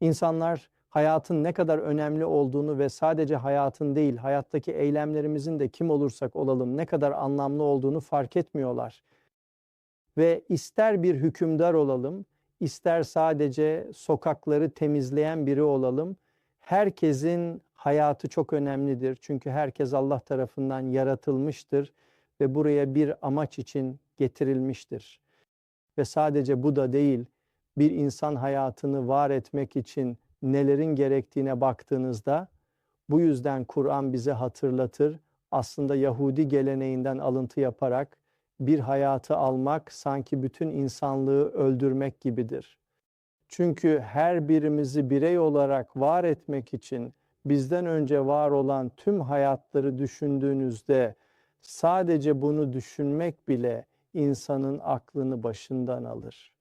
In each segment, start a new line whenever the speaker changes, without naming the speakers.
İnsanlar hayatın ne kadar önemli olduğunu ve sadece hayatın değil, hayattaki eylemlerimizin de kim olursak olalım ne kadar anlamlı olduğunu fark etmiyorlar. Ve ister bir hükümdar olalım, ister sadece sokakları temizleyen biri olalım, herkesin hayatı çok önemlidir. Çünkü herkes Allah tarafından yaratılmıştır ve buraya bir amaç için getirilmiştir. Ve sadece bu da değil, bir insan hayatını var etmek için nelerin gerektiğine baktığınızda bu yüzden Kur'an bize hatırlatır. Aslında Yahudi geleneğinden alıntı yaparak bir hayatı almak sanki bütün insanlığı öldürmek gibidir. Çünkü her birimizi birey olarak var etmek için bizden önce var olan tüm hayatları düşündüğünüzde sadece bunu düşünmek bile insanın aklını başından alır.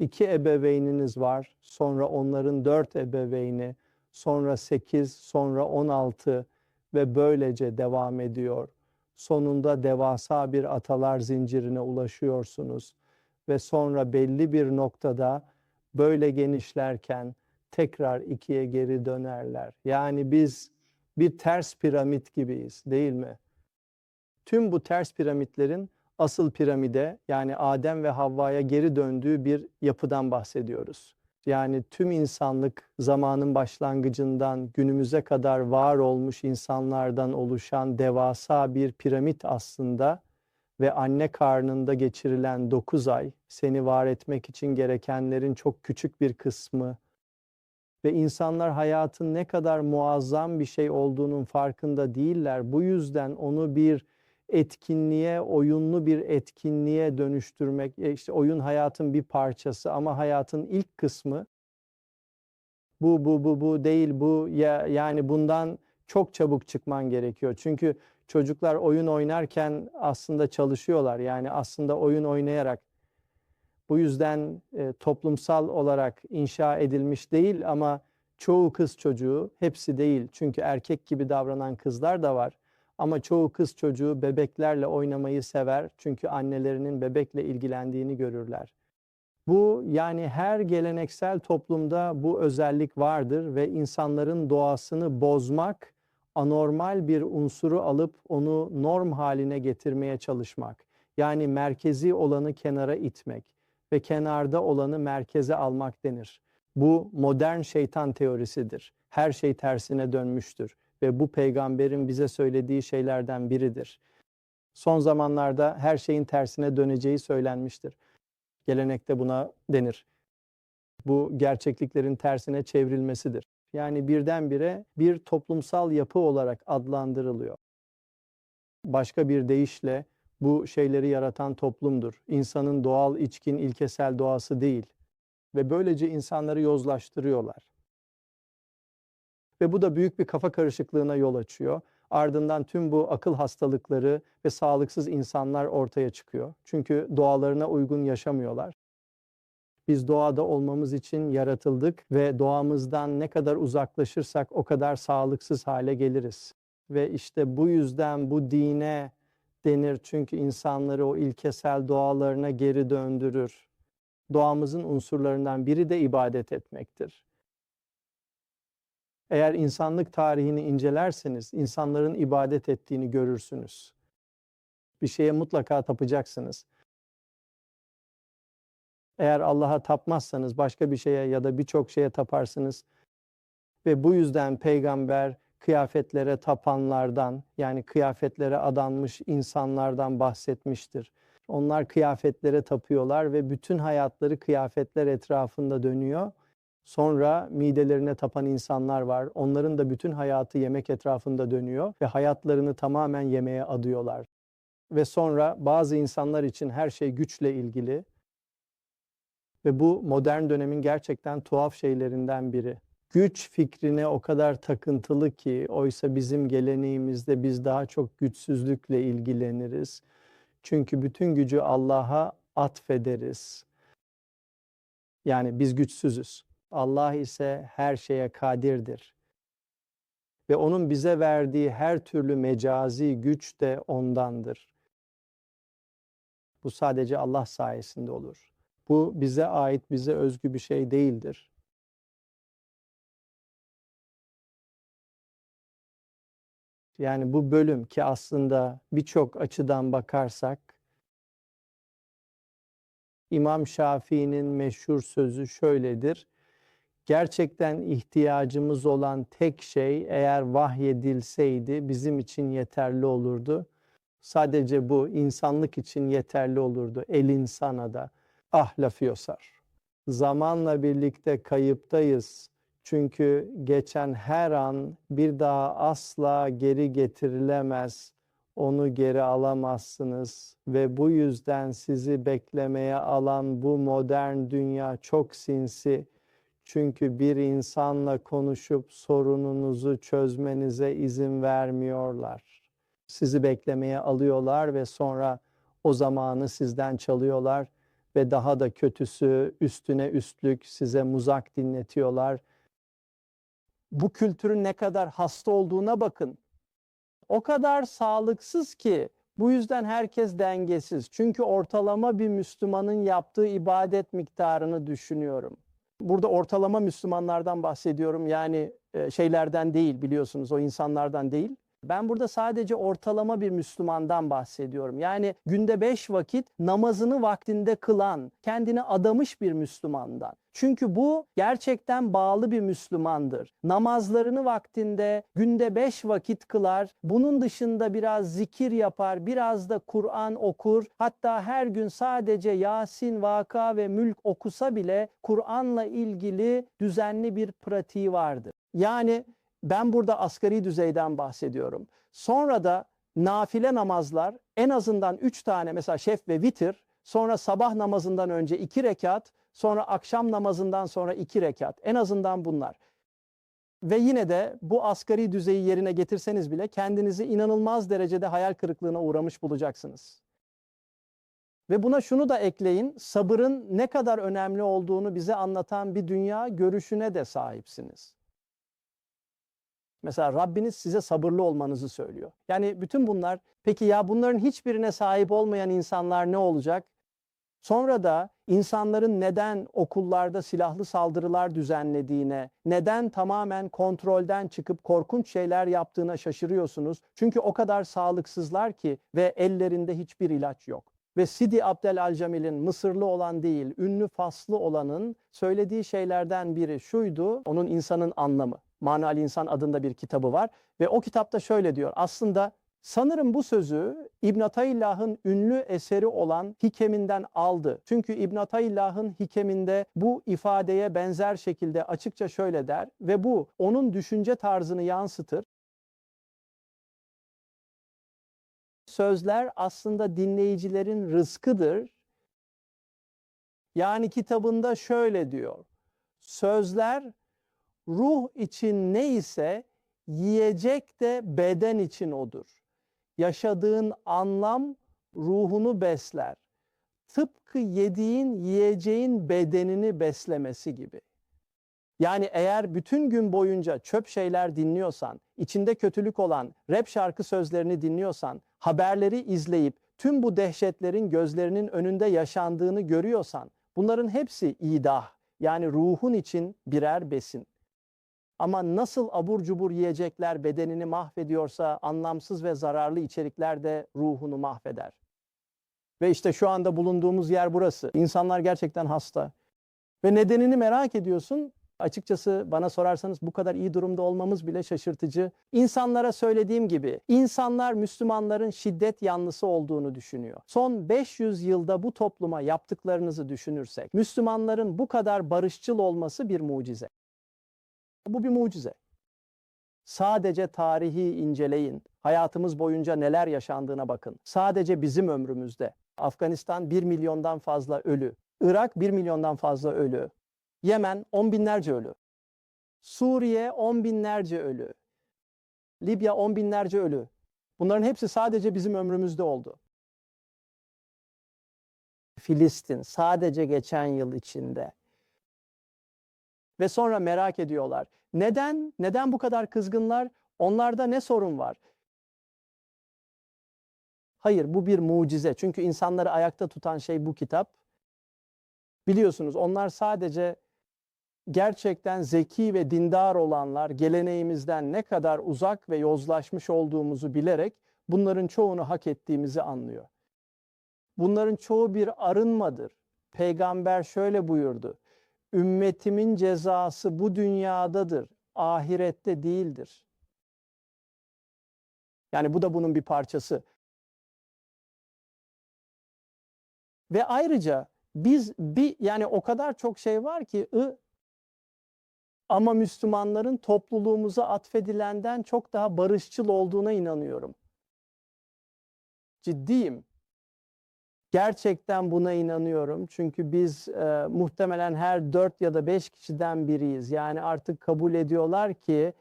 İki ebeveyniniz var, sonra onların dört ebeveyni, sonra sekiz, sonra on altı ve böylece devam ediyor. Sonunda devasa bir atalar zincirine ulaşıyorsunuz ve sonra belli bir noktada böyle genişlerken tekrar ikiye geri dönerler. Yani biz bir ters piramit gibiyiz değil mi? Tüm bu ters piramitlerin asıl piramide yani Adem ve Havva'ya geri döndüğü bir yapıdan bahsediyoruz. Yani tüm insanlık zamanın başlangıcından günümüze kadar var olmuş insanlardan oluşan devasa bir piramit aslında ve anne karnında geçirilen 9 ay seni var etmek için gerekenlerin çok küçük bir kısmı ve insanlar hayatın ne kadar muazzam bir şey olduğunun farkında değiller. Bu yüzden onu bir etkinliğe, oyunlu bir etkinliğe dönüştürmek, e, işte oyun hayatın bir parçası ama hayatın ilk kısmı bu bu bu bu değil bu ya yani bundan çok çabuk çıkman gerekiyor. Çünkü çocuklar oyun oynarken aslında çalışıyorlar. Yani aslında oyun oynayarak bu yüzden e, toplumsal olarak inşa edilmiş değil ama çoğu kız çocuğu, hepsi değil. Çünkü erkek gibi davranan kızlar da var. Ama çoğu kız çocuğu bebeklerle oynamayı sever. Çünkü annelerinin bebekle ilgilendiğini görürler. Bu yani her geleneksel toplumda bu özellik vardır ve insanların doğasını bozmak, anormal bir unsuru alıp onu norm haline getirmeye çalışmak. Yani merkezi olanı kenara itmek ve kenarda olanı merkeze almak denir. Bu modern şeytan teorisidir. Her şey tersine dönmüştür ve bu peygamberin bize söylediği şeylerden biridir. Son zamanlarda her şeyin tersine döneceği söylenmiştir. Gelenekte buna denir. Bu gerçekliklerin tersine çevrilmesidir. Yani birdenbire bir toplumsal yapı olarak adlandırılıyor. Başka bir deyişle bu şeyleri yaratan toplumdur. İnsanın doğal, içkin, ilkesel doğası değil. Ve böylece insanları yozlaştırıyorlar. Ve bu da büyük bir kafa karışıklığına yol açıyor. Ardından tüm bu akıl hastalıkları ve sağlıksız insanlar ortaya çıkıyor. Çünkü doğalarına uygun yaşamıyorlar. Biz doğada olmamız için yaratıldık ve doğamızdan ne kadar uzaklaşırsak o kadar sağlıksız hale geliriz. Ve işte bu yüzden bu dine denir çünkü insanları o ilkesel doğalarına geri döndürür. Doğamızın unsurlarından biri de ibadet etmektir. Eğer insanlık tarihini incelerseniz insanların ibadet ettiğini görürsünüz. Bir şeye mutlaka tapacaksınız. Eğer Allah'a tapmazsanız başka bir şeye ya da birçok şeye taparsınız. Ve bu yüzden peygamber kıyafetlere tapanlardan yani kıyafetlere adanmış insanlardan bahsetmiştir. Onlar kıyafetlere tapıyorlar ve bütün hayatları kıyafetler etrafında dönüyor. Sonra midelerine tapan insanlar var. Onların da bütün hayatı yemek etrafında dönüyor ve hayatlarını tamamen yemeğe adıyorlar. Ve sonra bazı insanlar için her şey güçle ilgili. Ve bu modern dönemin gerçekten tuhaf şeylerinden biri. Güç fikrine o kadar takıntılı ki oysa bizim geleneğimizde biz daha çok güçsüzlükle ilgileniriz. Çünkü bütün gücü Allah'a atfederiz. Yani biz güçsüzüz. Allah ise her şeye kadirdir. Ve onun bize verdiği her türlü mecazi güç de ondandır. Bu sadece Allah sayesinde olur. Bu bize ait, bize özgü bir şey değildir. Yani bu bölüm ki aslında birçok açıdan bakarsak İmam Şafii'nin meşhur sözü şöyledir. Gerçekten ihtiyacımız olan tek şey eğer vahyedilseydi bizim için yeterli olurdu. Sadece bu insanlık için yeterli olurdu. El insana da. Ah lafı yosar. Zamanla birlikte kayıptayız. Çünkü geçen her an bir daha asla geri getirilemez. Onu geri alamazsınız ve bu yüzden sizi beklemeye alan bu modern dünya çok sinsi. Çünkü bir insanla konuşup sorununuzu çözmenize izin vermiyorlar. Sizi beklemeye alıyorlar ve sonra o zamanı sizden çalıyorlar ve daha da kötüsü üstüne üstlük size muzak dinletiyorlar. Bu kültürün ne kadar hasta olduğuna bakın. O kadar sağlıksız ki bu yüzden herkes dengesiz. Çünkü ortalama bir Müslümanın yaptığı ibadet miktarını düşünüyorum. Burada ortalama Müslümanlardan bahsediyorum. Yani e, şeylerden değil biliyorsunuz o insanlardan değil. Ben burada sadece ortalama bir Müslümandan bahsediyorum. Yani günde beş vakit namazını vaktinde kılan, kendini adamış bir Müslümandan. Çünkü bu gerçekten bağlı bir Müslümandır. Namazlarını vaktinde günde beş vakit kılar. Bunun dışında biraz zikir yapar, biraz da Kur'an okur. Hatta her gün sadece Yasin, Vaka ve Mülk okusa bile Kur'an'la ilgili düzenli bir pratiği vardır. Yani ben burada asgari düzeyden bahsediyorum. Sonra da nafile namazlar en azından üç tane mesela şef ve vitir, sonra sabah namazından önce iki rekat, sonra akşam namazından sonra iki rekat. En azından bunlar. Ve yine de bu asgari düzeyi yerine getirseniz bile kendinizi inanılmaz derecede hayal kırıklığına uğramış bulacaksınız. Ve buna şunu da ekleyin, sabırın ne kadar önemli olduğunu bize anlatan bir dünya görüşüne de sahipsiniz. Mesela Rabbiniz size sabırlı olmanızı söylüyor. Yani bütün bunlar peki ya bunların hiçbirine sahip olmayan insanlar ne olacak? Sonra da insanların neden okullarda silahlı saldırılar düzenlediğine, neden tamamen kontrolden çıkıp korkunç şeyler yaptığına şaşırıyorsunuz. Çünkü o kadar sağlıksızlar ki ve ellerinde hiçbir ilaç yok. Ve Sidi Abdel Alcamil'in Mısırlı olan değil, ünlü Faslı olanın söylediği şeylerden biri şuydu, onun insanın anlamı. Manali İnsan adında bir kitabı var ve o kitapta şöyle diyor. Aslında sanırım bu sözü İbn Atayillah'ın ünlü eseri olan Hikeminden aldı. Çünkü İbn Atayillah'ın Hikeminde bu ifadeye benzer şekilde açıkça şöyle der ve bu onun düşünce tarzını yansıtır. Sözler aslında dinleyicilerin rızkıdır. Yani kitabında şöyle diyor. Sözler ruh için neyse yiyecek de beden için odur. Yaşadığın anlam ruhunu besler. Tıpkı yediğin yiyeceğin bedenini beslemesi gibi. Yani eğer bütün gün boyunca çöp şeyler dinliyorsan, içinde kötülük olan rap şarkı sözlerini dinliyorsan, haberleri izleyip tüm bu dehşetlerin gözlerinin önünde yaşandığını görüyorsan, bunların hepsi idah. Yani ruhun için birer besin. Ama nasıl abur cubur yiyecekler bedenini mahvediyorsa anlamsız ve zararlı içerikler de ruhunu mahveder. Ve işte şu anda bulunduğumuz yer burası. İnsanlar gerçekten hasta. Ve nedenini merak ediyorsun. Açıkçası bana sorarsanız bu kadar iyi durumda olmamız bile şaşırtıcı. İnsanlara söylediğim gibi insanlar Müslümanların şiddet yanlısı olduğunu düşünüyor. Son 500 yılda bu topluma yaptıklarınızı düşünürsek Müslümanların bu kadar barışçıl olması bir mucize. Bu bir mucize. Sadece tarihi inceleyin. Hayatımız boyunca neler yaşandığına bakın. Sadece bizim ömrümüzde. Afganistan 1 milyondan fazla ölü. Irak 1 milyondan fazla ölü. Yemen 10 binlerce ölü. Suriye 10 binlerce ölü. Libya 10 binlerce ölü. Bunların hepsi sadece bizim ömrümüzde oldu. Filistin sadece geçen yıl içinde ve sonra merak ediyorlar. Neden? Neden bu kadar kızgınlar? Onlarda ne sorun var? Hayır, bu bir mucize. Çünkü insanları ayakta tutan şey bu kitap. Biliyorsunuz onlar sadece gerçekten zeki ve dindar olanlar geleneğimizden ne kadar uzak ve yozlaşmış olduğumuzu bilerek bunların çoğunu hak ettiğimizi anlıyor. Bunların çoğu bir arınmadır. Peygamber şöyle buyurdu. Ümmetimin cezası bu dünyadadır, ahirette değildir. Yani bu da bunun bir parçası. Ve ayrıca biz bir yani o kadar çok şey var ki ı, ama Müslümanların topluluğumuza atfedilenden çok daha barışçıl olduğuna inanıyorum. Ciddiyim. Gerçekten buna inanıyorum. Çünkü biz e, muhtemelen her dört ya da beş kişiden biriyiz. Yani artık kabul ediyorlar ki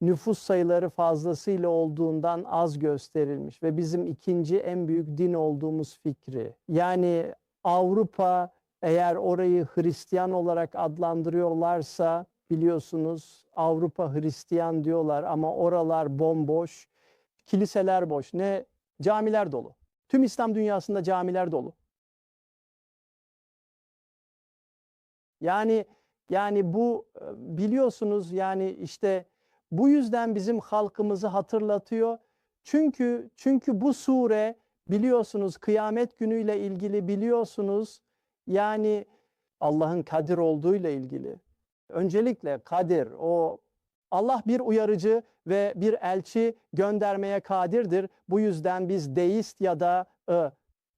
nüfus sayıları fazlasıyla olduğundan az gösterilmiş ve bizim ikinci en büyük din olduğumuz fikri. Yani Avrupa eğer orayı Hristiyan olarak adlandırıyorlarsa biliyorsunuz Avrupa Hristiyan diyorlar ama oralar bomboş, kiliseler boş, ne camiler dolu. Tüm İslam dünyasında camiler dolu. Yani yani bu e, biliyorsunuz yani işte bu yüzden bizim halkımızı hatırlatıyor. Çünkü çünkü bu sure biliyorsunuz kıyamet günüyle ilgili biliyorsunuz yani Allah'ın kadir olduğuyla ilgili. Öncelikle kadir o Allah bir uyarıcı ve bir elçi göndermeye kadirdir. Bu yüzden biz deist ya da ı,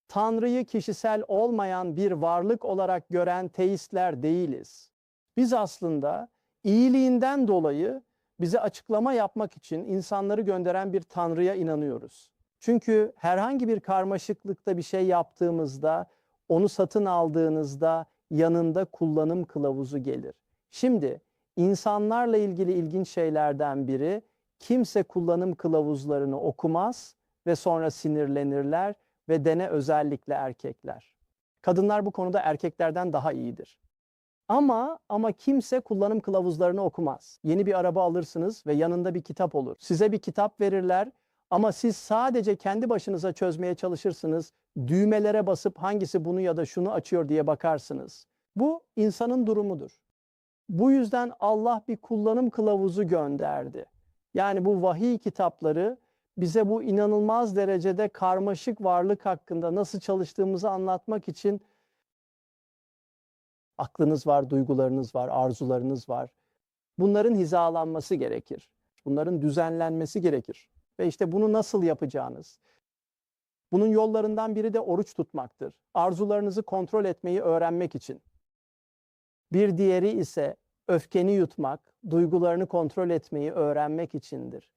Tanrı'yı kişisel olmayan bir varlık olarak gören teistler değiliz. Biz aslında iyiliğinden dolayı bize açıklama yapmak için insanları gönderen bir Tanrı'ya inanıyoruz. Çünkü herhangi bir karmaşıklıkta bir şey yaptığımızda, onu satın aldığınızda yanında kullanım kılavuzu gelir. Şimdi insanlarla ilgili ilginç şeylerden biri kimse kullanım kılavuzlarını okumaz ve sonra sinirlenirler ve dene özellikle erkekler. Kadınlar bu konuda erkeklerden daha iyidir. Ama ama kimse kullanım kılavuzlarını okumaz. Yeni bir araba alırsınız ve yanında bir kitap olur. Size bir kitap verirler ama siz sadece kendi başınıza çözmeye çalışırsınız. Düğmelere basıp hangisi bunu ya da şunu açıyor diye bakarsınız. Bu insanın durumudur. Bu yüzden Allah bir kullanım kılavuzu gönderdi. Yani bu vahiy kitapları bize bu inanılmaz derecede karmaşık varlık hakkında nasıl çalıştığımızı anlatmak için aklınız var, duygularınız var, arzularınız var. Bunların hizalanması gerekir. Bunların düzenlenmesi gerekir. Ve işte bunu nasıl yapacağınız. Bunun yollarından biri de oruç tutmaktır. Arzularınızı kontrol etmeyi öğrenmek için. Bir diğeri ise öfkeni yutmak, duygularını kontrol etmeyi öğrenmek içindir.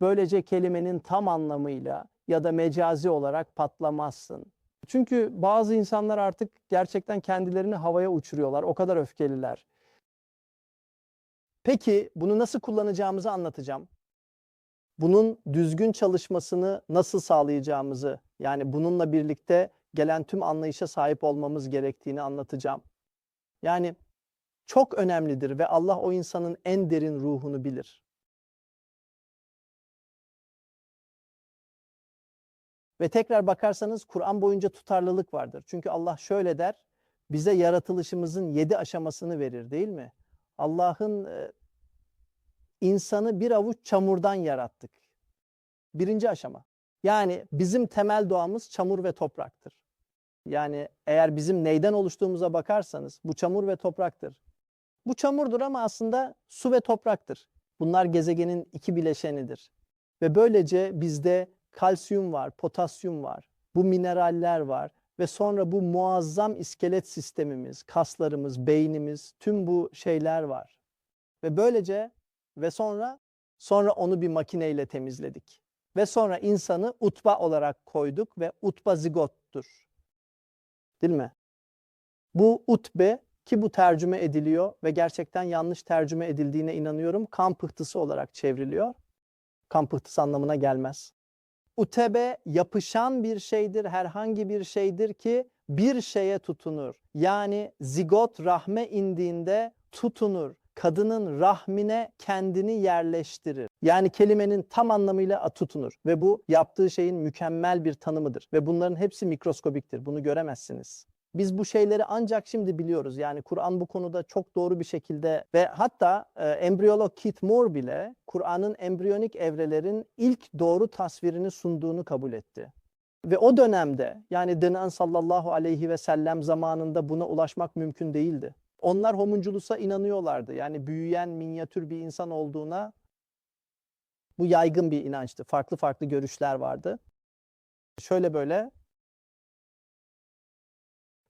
Böylece kelimenin tam anlamıyla ya da mecazi olarak patlamazsın. Çünkü bazı insanlar artık gerçekten kendilerini havaya uçuruyorlar. O kadar öfkeliler. Peki bunu nasıl kullanacağımızı anlatacağım. Bunun düzgün çalışmasını nasıl sağlayacağımızı, yani bununla birlikte gelen tüm anlayışa sahip olmamız gerektiğini anlatacağım. Yani çok önemlidir ve Allah o insanın en derin ruhunu bilir. Ve tekrar bakarsanız Kur'an boyunca tutarlılık vardır. Çünkü Allah şöyle der, bize yaratılışımızın yedi aşamasını verir değil mi? Allah'ın e, insanı bir avuç çamurdan yarattık. Birinci aşama. Yani bizim temel doğamız çamur ve topraktır. Yani eğer bizim neyden oluştuğumuza bakarsanız bu çamur ve topraktır. Bu çamurdur ama aslında su ve topraktır. Bunlar gezegenin iki bileşenidir. Ve böylece bizde kalsiyum var, potasyum var, bu mineraller var ve sonra bu muazzam iskelet sistemimiz, kaslarımız, beynimiz, tüm bu şeyler var. Ve böylece ve sonra sonra onu bir makineyle temizledik. Ve sonra insanı utba olarak koyduk ve utba zigottur. Değil mi? Bu utbe ki bu tercüme ediliyor ve gerçekten yanlış tercüme edildiğine inanıyorum. Kan pıhtısı olarak çevriliyor. Kan pıhtısı anlamına gelmez. Utebe yapışan bir şeydir, herhangi bir şeydir ki bir şeye tutunur. Yani zigot rahme indiğinde tutunur. Kadının rahmine kendini yerleştirir. Yani kelimenin tam anlamıyla tutunur. Ve bu yaptığı şeyin mükemmel bir tanımıdır. Ve bunların hepsi mikroskobiktir. Bunu göremezsiniz. Biz bu şeyleri ancak şimdi biliyoruz. Yani Kur'an bu konuda çok doğru bir şekilde ve hatta e, embriyolog Keith Moore bile Kur'an'ın embriyonik evrelerin ilk doğru tasvirini sunduğunu kabul etti. Ve o dönemde yani Denan sallallahu aleyhi ve sellem zamanında buna ulaşmak mümkün değildi. Onlar homunculusa inanıyorlardı. Yani büyüyen minyatür bir insan olduğuna bu yaygın bir inançtı. Farklı farklı görüşler vardı. Şöyle böyle.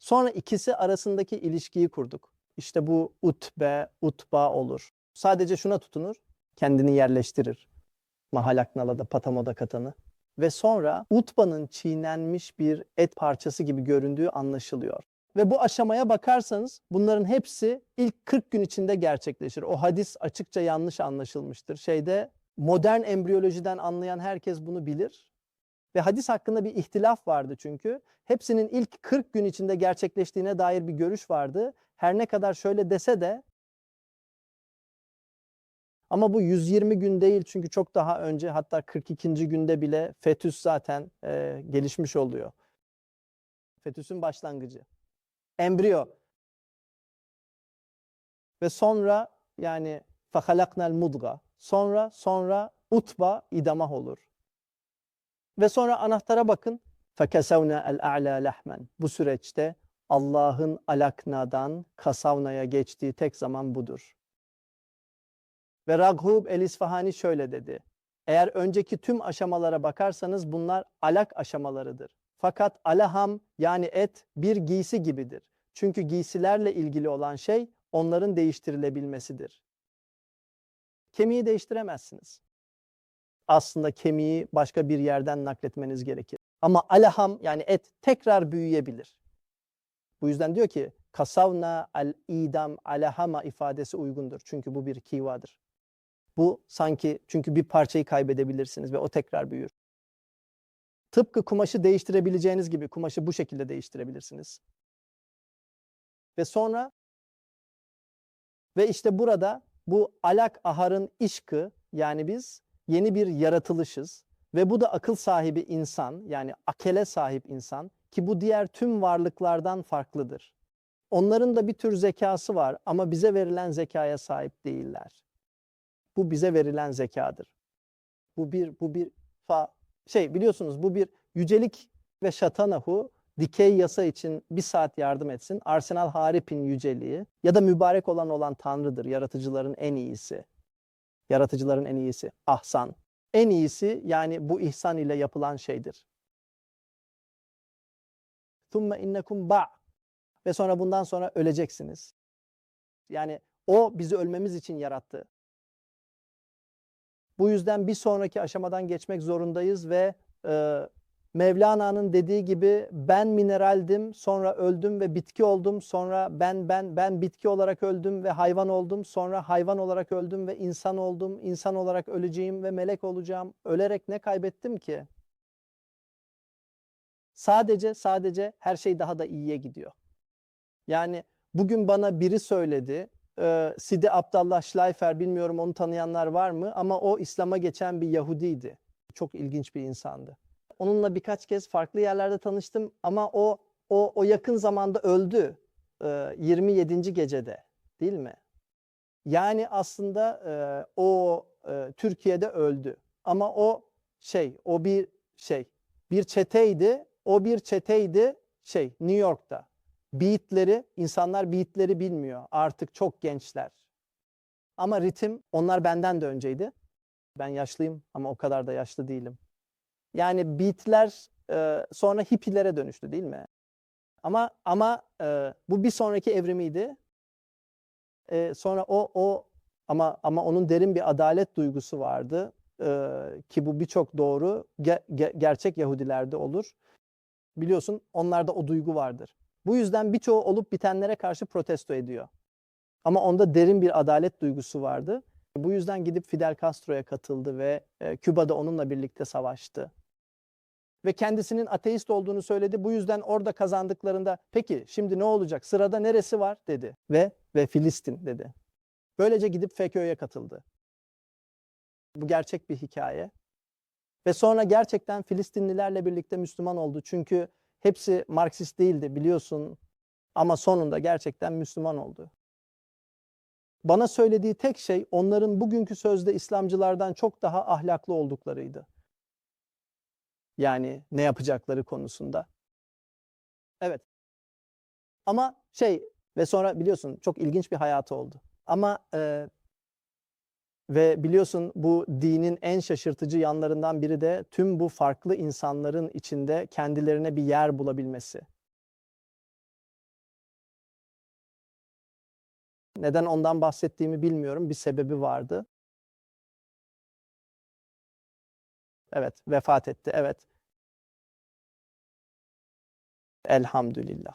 Sonra ikisi arasındaki ilişkiyi kurduk. İşte bu utbe, utba olur. Sadece şuna tutunur, kendini yerleştirir. Mahalaknala'da, Patamoda katanı. Ve sonra utbanın çiğnenmiş bir et parçası gibi göründüğü anlaşılıyor. Ve bu aşamaya bakarsanız bunların hepsi ilk 40 gün içinde gerçekleşir. O hadis açıkça yanlış anlaşılmıştır. Şeyde modern embriyolojiden anlayan herkes bunu bilir. Ve hadis hakkında bir ihtilaf vardı çünkü. Hepsinin ilk 40 gün içinde gerçekleştiğine dair bir görüş vardı. Her ne kadar şöyle dese de ama bu 120 gün değil çünkü çok daha önce hatta 42. günde bile fetüs zaten e, gelişmiş oluyor. Fetüsün başlangıcı. Embriyo. Ve sonra yani fahalaknal mudga. Sonra sonra utba idamah olur. Ve sonra anahtara bakın. Fekesevne el a'la lahmen. Bu süreçte Allah'ın alaknadan kasavnaya geçtiği tek zaman budur. Ve Raghub el-İsfahani şöyle dedi. Eğer önceki tüm aşamalara bakarsanız bunlar alak aşamalarıdır. Fakat alaham yani et bir giysi gibidir. Çünkü giysilerle ilgili olan şey onların değiştirilebilmesidir. Kemiği değiştiremezsiniz. Aslında kemiği başka bir yerden nakletmeniz gerekir. Ama alaham yani et tekrar büyüyebilir. Bu yüzden diyor ki kasavna al idam alahama ifadesi uygundur. Çünkü bu bir kivadır. Bu sanki çünkü bir parçayı kaybedebilirsiniz ve o tekrar büyür. Tıpkı kumaşı değiştirebileceğiniz gibi kumaşı bu şekilde değiştirebilirsiniz. Ve sonra ve işte burada bu alak aharın işkı yani biz yeni bir yaratılışız ve bu da akıl sahibi insan yani akele sahip insan ki bu diğer tüm varlıklardan farklıdır. Onların da bir tür zekası var ama bize verilen zekaya sahip değiller. Bu bize verilen zekadır. Bu bir bu bir fa şey biliyorsunuz bu bir yücelik ve şatanahu dikey yasa için bir saat yardım etsin. Arsenal Harip'in yüceliği ya da mübarek olan olan Tanrı'dır. Yaratıcıların en iyisi. Yaratıcıların en iyisi. Ahsan. En iyisi yani bu ihsan ile yapılan şeydir. Thumme innekum ba. Ve sonra bundan sonra öleceksiniz. Yani o bizi ölmemiz için yarattı. Bu yüzden bir sonraki aşamadan geçmek zorundayız ve e, Mevlana'nın dediği gibi ben mineraldim, sonra öldüm ve bitki oldum, sonra ben ben ben bitki olarak öldüm ve hayvan oldum, sonra hayvan olarak öldüm ve insan oldum, insan olarak öleceğim ve melek olacağım. Ölerek ne kaybettim ki? Sadece sadece her şey daha da iyiye gidiyor. Yani bugün bana biri söyledi, e, Sidi Abdallah Schleifer bilmiyorum onu tanıyanlar var mı ama o İslam'a geçen bir Yahudiydi. Çok ilginç bir insandı. Onunla birkaç kez farklı yerlerde tanıştım ama o o o yakın zamanda öldü. E, 27. gecede değil mi? Yani aslında e, o e, Türkiye'de öldü. Ama o şey, o bir şey, bir çeteydi. O bir çeteydi şey New York'ta. Beatleri, insanlar beatleri bilmiyor. Artık çok gençler. Ama ritim onlar benden de önceydi. Ben yaşlıyım ama o kadar da yaşlı değilim. Yani beatler e, sonra hipilere dönüştü değil mi? Ama ama e, bu bir sonraki evrimiydi. E, sonra o o ama ama onun derin bir adalet duygusu vardı e, ki bu birçok doğru ge, ge, gerçek Yahudilerde olur. Biliyorsun onlarda o duygu vardır. Bu yüzden birçoğu olup bitenlere karşı protesto ediyor. Ama onda derin bir adalet duygusu vardı. Bu yüzden gidip Fidel Castro'ya katıldı ve e, Küba'da onunla birlikte savaştı. Ve kendisinin ateist olduğunu söyledi. Bu yüzden orada kazandıklarında peki şimdi ne olacak? Sırada neresi var dedi. Ve ve Filistin dedi. Böylece gidip FKÖ'ye katıldı. Bu gerçek bir hikaye. Ve sonra gerçekten Filistinlilerle birlikte Müslüman oldu. Çünkü hepsi Marksist değildi biliyorsun. Ama sonunda gerçekten Müslüman oldu. Bana söylediği tek şey onların bugünkü sözde İslamcılardan çok daha ahlaklı olduklarıydı. Yani ne yapacakları konusunda. Evet. Ama şey ve sonra biliyorsun çok ilginç bir hayatı oldu. Ama e, ve biliyorsun bu dinin en şaşırtıcı yanlarından biri de tüm bu farklı insanların içinde kendilerine bir yer bulabilmesi. Neden ondan bahsettiğimi bilmiyorum. Bir sebebi vardı. Evet, vefat etti. Evet. Elhamdülillah.